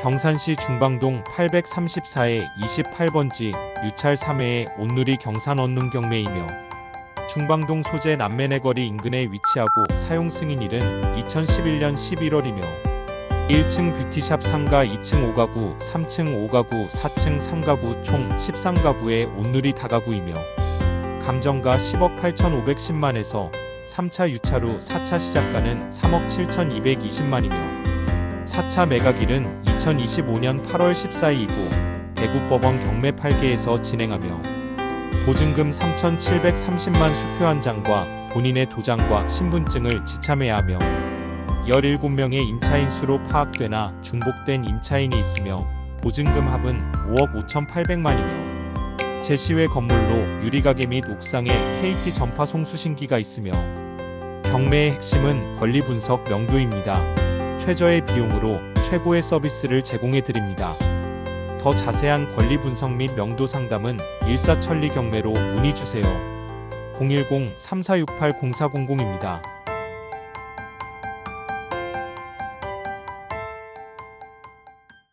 경산시 중방동 834에 28번지 유찰 3회의 온누리 경산 언룸 경매이며 중방동 소재 남매내 거리 인근에 위치하고 사용 승인일은 2011년 11월이며 1층 뷰티샵 3가 2층 5가구, 3층 5가구, 4층 3가구 총 13가구의 온누리 다가구이며 감정가 10억 8,510만에서 3차 유찰 후 4차 시작가는 3억 7,220만이며 4차 매각일은 2025년 8월 14일이고 대구법원 경매 8개에서 진행하며 보증금 3,730만 수표 한 장과 본인의 도장과 신분증을 지참해야 하며 17명의 임차인 수로 파악되나 중복된 임차인이 있으며 보증금 합은 5억 5,800만이며 제시외 건물로 유리가게 및 옥상에 KT 전파 송수신기가 있으며 경매의 핵심은 권리 분석 명도입니다. 최저의 비용으로 최고의 서비스를 제공해 드립니다. 더 자세한 권리 분석 및 명도 상담은 일사천리 경매로 문의 주세요. 010-3468-0400입니다.